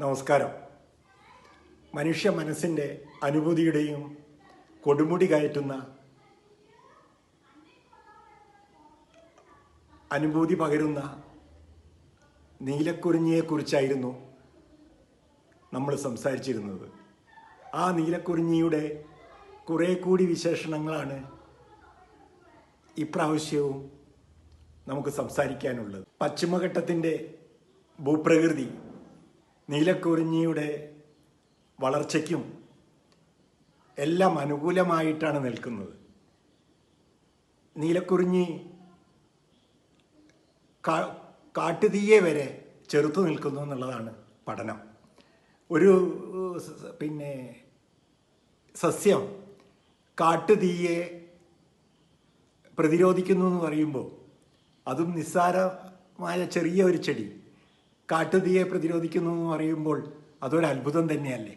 നമസ്കാരം. മനുഷ്യ മനസ്സിന്റെ അനുഭൂതിയുടെയും കൊടുമുടി കയറ്റുന്ന അനുഭൂതി പകരുന്ന നീലക്കുറിഞ്ഞിയെക്കുറിച്ചായിരുന്നു നമ്മൾ സംസാരിച്ചിരുന്നത്. ആ നീലക്കുറിഞ്ഞിയുടെ കുറേ കൂടി വിശേഷണങ്ങളാണ് ഇപ്രാവശ്യവും നമുക്ക് സംസാരിക്കാനുള്ളത്. പശ്ചിമഘട്ടത്തിന്റെ ഭൂപ്രകൃതി നീലക്കുറിഞ്ഞിയുടെ വളർച്ചയ്ക്കും എല്ലാം അനുകൂലമായിട്ടാണ് നിൽക്കുന്നത്. നീലക്കുറിഞ്ഞി കാ- കാട്ടുതീയെ വരെ ചെറുത്തു നിൽക്കുന്നു എന്നുള്ളതാണ് പഠനം. ഒരു പിന്നെ സസ്യം കാട്ടുതീയെ പ്രതിരോധിക്കുന്നു എന്ന് പറയുമ്പോൾ അതും നിസ്സാരമായ ചെറിയ ഒരു ചെടി. കാട്ടുതീയെ പ്രതിരോധിക്കുന്നു എന്ന് പറയുമ്പോൾ അതൊരു അത്ഭുതം തന്നെയല്ലേ?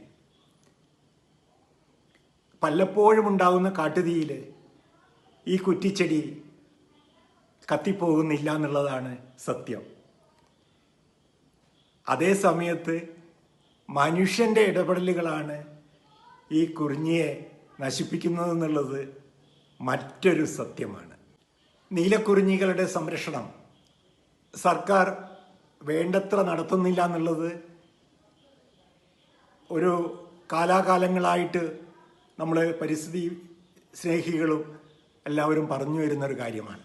പലപ്പോഴും ഉണ്ടാകുന്ന കാട്ടുതീയിൽ ഈ കുറ്റിച്ചെടി കത്തിപ്പോകുന്നില്ല എന്നുള്ളതാണ് സത്യം. അതേ സമയത്ത് മനുഷ്യന്റെ ഇടപെടലുകളാണ് ഈ കുറിഞ്ഞിയെ നശിപ്പിക്കുന്നതെന്നുള്ളത് മറ്റൊരു സത്യമാണ്. നീലക്കുറിഞ്ഞികളുടെ സംരക്ഷണം സർക്കാർ വേണ്ടത്ര നടത്തുന്നില്ല എന്നുള്ളത് ഒരു കാലാകാലങ്ങളായിട്ട് നമ്മൾ പരിസ്ഥിതി സ്നേഹികളും എല്ലാവരും പറഞ്ഞു വരുന്നൊരു കാര്യമാണ്.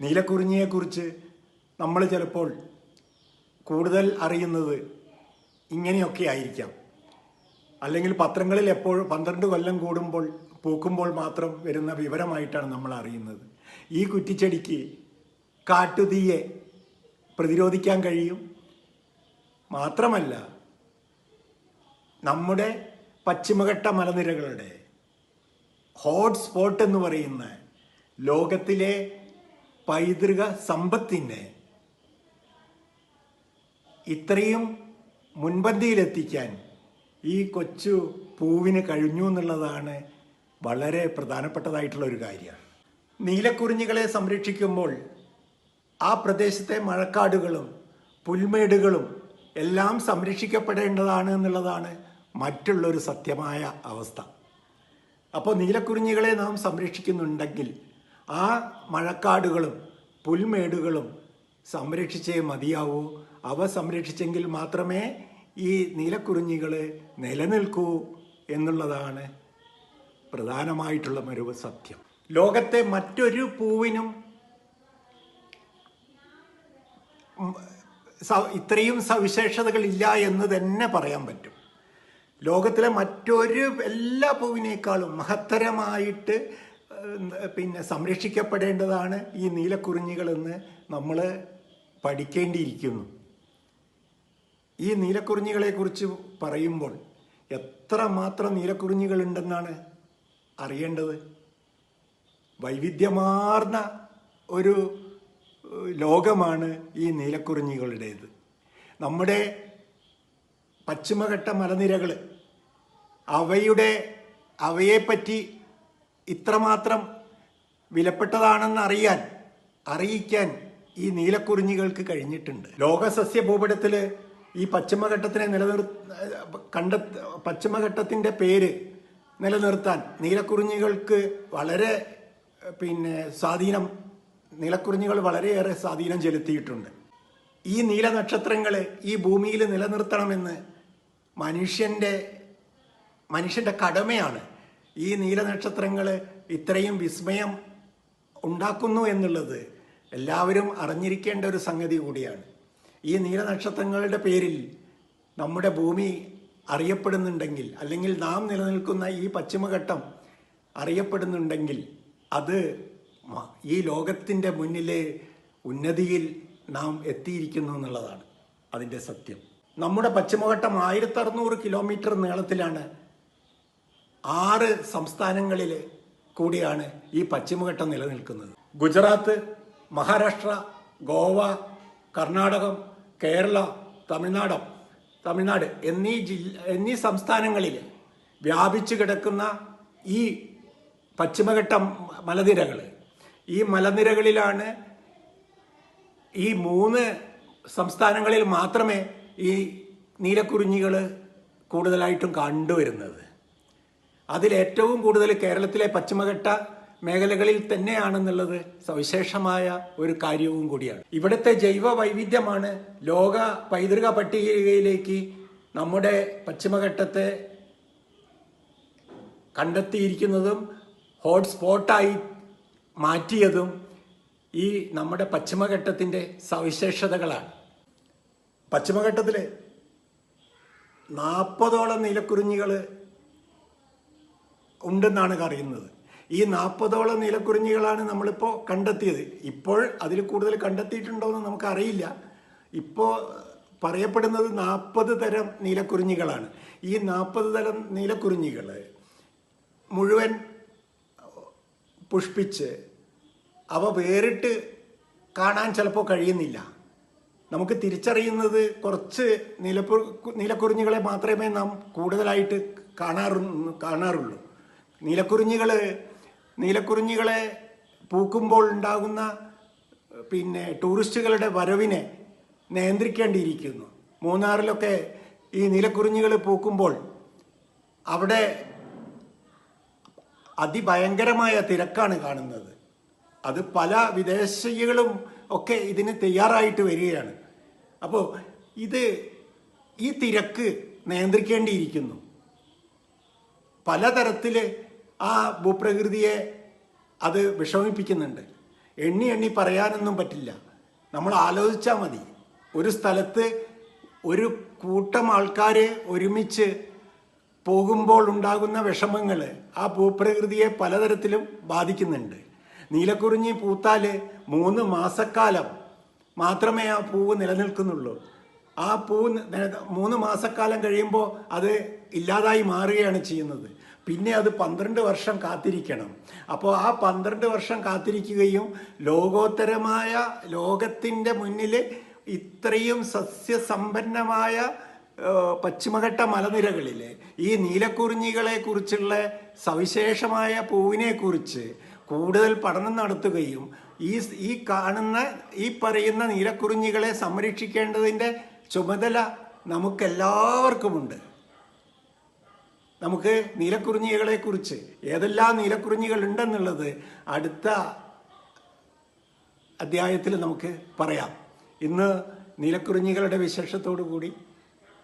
നീലക്കുറിഞ്ഞിയെക്കുറിച്ച് നമ്മൾ ചിലപ്പോൾ കൂടുതൽ അറിയുന്നത് ഇങ്ങനെയൊക്കെ ആയിരിക്കാം. അല്ലെങ്കിൽ പത്രങ്ങളിൽ എപ്പോഴും പന്ത്രണ്ട് കൊല്ലം കൂടുമ്പോൾ പൂക്കുമ്പോൾ മാത്രം വരുന്ന വിവരമായിട്ടാണ് നമ്മൾ അറിയുന്നത് ഈ കുറ്റിച്ചെടിക്ക് കാട്ടുതീയെ പ്രതിരോധിക്കാൻ കഴിയും. മാത്രമല്ല നമ്മുടെ പശ്ചിമഘട്ട മലനിരകളുടെ ഹോട്ട്സ്പോട്ട് എന്ന് പറയുന്ന ലോകത്തിലെ പൈതൃക സമ്പത്തിനെ ഇത്രയും മുൻപന്തിയിലെത്തിക്കാൻ ഈ കൊച്ചു പൂവിന് കഴിഞ്ഞു എന്നുള്ളതാണ് വളരെ പ്രധാനപ്പെട്ടതായിട്ടുള്ള ഒരു കാര്യമാണ് നീലക്കുറിഞ്ഞികളെ സംരക്ഷിക്കുമ്പോൾ ആ പ്രദേശത്തെ മഴക്കാടുകളും പുൽമേടുകളും എല്ലാം സംരക്ഷിക്കപ്പെടേണ്ടതാണ് എന്നുള്ളതാണ് മറ്റുള്ളൊരു സത്യമായ അവസ്ഥ. അപ്പോൾ നീലക്കുറിഞ്ഞികളെ നാം സംരക്ഷിക്കുന്നുണ്ടെങ്കിൽ ആ മഴക്കാടുകളും പുൽമേടുകളും സംരക്ഷിച്ചേ മതിയാവൂ. അവ സംരക്ഷിച്ചെങ്കിൽ മാത്രമേ ഈ നീലക്കുറിഞ്ഞികൾ നിലനിൽക്കൂ എന്നുള്ളതാണ് പ്രധാനമായിട്ടുള്ള ഒരു സത്യം. ലോകത്തെ മറ്റൊരു പൂവിനും ഇത്രയും സവിശേഷതകൾ ഇല്ല എന്ന് തന്നെ പറയാൻ പറ്റും. ലോകത്തിലെ മറ്റൊരു എല്ലാ പൂവിനേക്കാളും മഹത്തരമായിട്ട് പിന്നെ സംരക്ഷിക്കപ്പെടേണ്ടതാണ് ഈ നീലക്കുറിഞ്ഞികളെന്ന് നമ്മൾ പഠിക്കേണ്ടിയിരിക്കുന്നു. ഈ നീലക്കുറിഞ്ഞികളെക്കുറിച്ച് പറയുമ്പോൾ എത്ര മാത്രം നീലക്കുറിഞ്ഞികളുണ്ടെന്നാണ് അറിയേണ്ടത്? വൈവിധ്യമാർന്ന ഒരു ലോകമാണ് ഈ നീലക്കുറിഞ്ഞികളുടേത്. നമ്മുടെ പശ്ചിമഘട്ട മലനിരകൾ അവയുടെ അവയെപ്പറ്റി ഇത്രമാത്രം വിലപ്പെട്ടതാണെന്ന് അറിയാൻ അറിയിക്കാൻ ഈ നീലക്കുറിഞ്ഞികൾക്ക് കഴിഞ്ഞിട്ടുണ്ട്. ലോകസസ്യ ഭൂപടത്തിൽ ഈ പശ്ചിമഘട്ടത്തിനെ നിലനിർ കണ്ട പശ്ചിമഘട്ടത്തിന്റെ പേര് നിലനിർത്താൻ നീലക്കുറിഞ്ഞികൾക്ക് വളരെ പിന്നെ സ്വാധീനം നീലക്കുറിഞ്ഞികൾ വളരെയേറെ സ്വാധീനം ചെലുത്തിയിട്ടുണ്ട്. ഈ നീല നക്ഷത്രങ്ങളെ ഈ ഭൂമിയിൽ നിലനിർത്തണമെന്ന് മനുഷ്യന്റെ മനുഷ്യന്റെ കടമയാണ് ഈ നീല നീലനക്ഷത്രങ്ങൾ ഇത്രയും വിസ്മയം ഉണ്ടാക്കുന്നു എന്നുള്ളത് എല്ലാവരും അറിഞ്ഞിരിക്കേണ്ട ഒരു സംഗതി കൂടിയാണ്. ഈ നീല നക്ഷത്രങ്ങളുടെ പേരിൽ നമ്മുടെ ഭൂമി അറിയപ്പെടുന്നുണ്ടെങ്കിൽ അല്ലെങ്കിൽ നാം നിലനിൽക്കുന്ന ഈ പശ്ചിമഘട്ടം അറിയപ്പെടുന്നുണ്ടെങ്കിൽ അത് ഈ ലോകത്തിന്റെ മുന്നിലെ ഉന്നതിയിൽ നാം എത്തിയിരിക്കുന്നു എന്നുള്ളതാണ് അതിന്റെ സത്യം. നമ്മുടെ പശ്ചിമഘട്ടം ആയിരത്തി അറുന്നൂറ് കിലോമീറ്റർ നീളത്തിലാണ് ആറ് സംസ്ഥാനങ്ങളിൽ കൂടിയാണ് ഈ പശ്ചിമഘട്ടം നിലനിൽക്കുന്നത്. ഗുജറാത്ത് മഹാരാഷ്ട്ര ഗോവ കർണാടകം കേരള തമിഴ്നാട് തമിഴ്നാട് എന്നീ ജില്ല എന്നീ സംസ്ഥാനങ്ങളിൽ വ്യാപിച്ചു കിടക്കുന്ന ഈ പശ്ചിമഘട്ടം മലനിരകൾ ഈ മലനിരകളിലാണ് ഈ മൂന്ന് സംസ്ഥാനങ്ങളിൽ മാത്രമേ ഈ നീലക്കുറിഞ്ഞികൾ കൂടുതലായിട്ടും കണ്ടുവരുന്നത്. അതിലേറ്റവും കൂടുതൽ കേരളത്തിലെ പശ്ചിമഘട്ട മേഖലകളിൽ തന്നെയാണെന്നുള്ളത് സവിശേഷമായ ഒരു കാര്യവും കൂടിയാണ്. ഇവിടുത്തെ ജൈവ വൈവിധ്യമാണ് ലോക പൈതൃക പട്ടികയിലേക്ക് നമ്മുടെ പശ്ചിമഘട്ടത്തെ കണ്ടെത്തിയിരിക്കുന്നതും ഹോട്ട്സ്പോട്ടായി മാറ്റിയതും ഈ നമ്മുടെ പശ്ചിമഘട്ടത്തിന്റെ സവിശേഷതകളാണ്. പശ്ചിമഘട്ടത്തിൽ നാൽപ്പതോളം നീലക്കുറിഞ്ഞികൾ ഉണ്ടെന്നാണ് അറിയുന്നത് ഈ നാൽപ്പതോളം നീലക്കുറിഞ്ഞികളാണ് നമ്മളിപ്പോൾ കണ്ടെത്തിയത്. ഇപ്പോൾ അതിൽ കൂടുതൽ കണ്ടെത്തിയിട്ടുണ്ടോ എന്ന് നമുക്കറിയില്ല. ഇപ്പോൾ പറയപ്പെടുന്നത് നാൽപ്പത് തരം നീലക്കുറിഞ്ഞികളാണ്. ഈ നാൽപ്പത് തരം നീലക്കുറിഞ്ഞികൾ മുഴുവൻ പുഷ്പിച്ച് അവ വേറിട്ട് കാണാൻ ചിലപ്പോൾ കഴിയുന്നില്ല. നമുക്ക് തിരിച്ചറിയുന്നത് കുറച്ച് നിലപ്പു നീലക്കുറിഞ്ഞികളെ മാത്രമേ നാം കൂടുതലായിട്ട് കാണാറു കാണാറുള്ളൂ. നീലക്കുറിഞ്ഞികൾ നീലക്കുറിഞ്ഞികളെ പൂക്കുമ്പോൾ ഉണ്ടാകുന്ന പിന്നെ ടൂറിസ്റ്റുകളുടെ വരവിനെ നിയന്ത്രിക്കേണ്ടിയിരിക്കുന്നു. മൂന്നാറിലൊക്കെ ഈ നീലക്കുറിഞ്ഞികൾ പൂക്കുമ്പോൾ അവിടെ അതിഭയങ്കരമായ തിരക്കാണ് കാണുന്നത്. അത് പല വിദേശികളും ഒക്കെ ഇതിന് തയ്യാറായിട്ട് വരികയാണ്. അപ്പോൾ ഇത് ഈ തിരക്ക് നിയന്ത്രിക്കേണ്ടിയിരിക്കുന്നു. പലതരത്തിൽ ആ ഭൂപ്രകൃതിയെ അത് വിഷമിപ്പിക്കുന്നുണ്ട്. എണ്ണി എണ്ണി പറയാനൊന്നും പറ്റില്ല. നമ്മൾ ആലോചിച്ചാൽ മതി. ഒരു സ്ഥലത്ത് ഒരു കൂട്ടം ആൾക്കാർ ഒരുമിച്ച് പോകുമ്പോൾ ഉണ്ടാകുന്ന വിഷമങ്ങൾ ആ ഭൂപ്രകൃതിയെ പലതരത്തിലും ബാധിക്കുന്നുണ്ട്. നീലക്കുറിഞ്ഞി പൂത്താൽ മൂന്ന് മാസക്കാലം മാത്രമേ ആ പൂവ് നിലനിൽക്കുന്നുള്ളൂ. ആ പൂവ് മൂന്ന് മാസക്കാലം കഴിയുമ്പോൾ അത് ഇല്ലാതായി മാറുകയാണ് ചെയ്യുന്നത്. പിന്നെ അത് പന്ത്രണ്ട് വർഷം കാത്തിരിക്കണം. അപ്പോൾ ആ പന്ത്രണ്ട് വർഷം കാത്തിരിക്കുകയും ലോകോത്തരമായ ലോകത്തിന്റെ മുന്നിൽ ഇത്രയും സസ്യസമ്പന്നമായ പശ്ചിമഘട്ട മലനിരകളിലെ ഈ നീലക്കുറിഞ്ഞികളെ കുറിച്ചുള്ള സവിശേഷമായ പൂവിനെ കുറിച്ച് കൂടുതൽ പഠനം നടത്തുകയും ഈ ഈ കാണുന്ന ഈ പറയുന്ന നീലക്കുറിഞ്ഞികളെ സംരക്ഷിക്കേണ്ടതിന്റെ ചുമതല നമുക്കെല്ലാവർക്കുമുണ്ട്. നമുക്ക് നീലക്കുറിഞ്ഞികളെ കുറിച്ച് ഏതെല്ലാം നീലക്കുറിഞ്ഞികൾ ഉണ്ടെന്നുള്ളത് അടുത്ത അധ്യായത്തിൽ നമുക്ക് പറയാം. ഇന്ന് നീലക്കുറിഞ്ഞികളുടെ വിശേഷത്തോടു കൂടി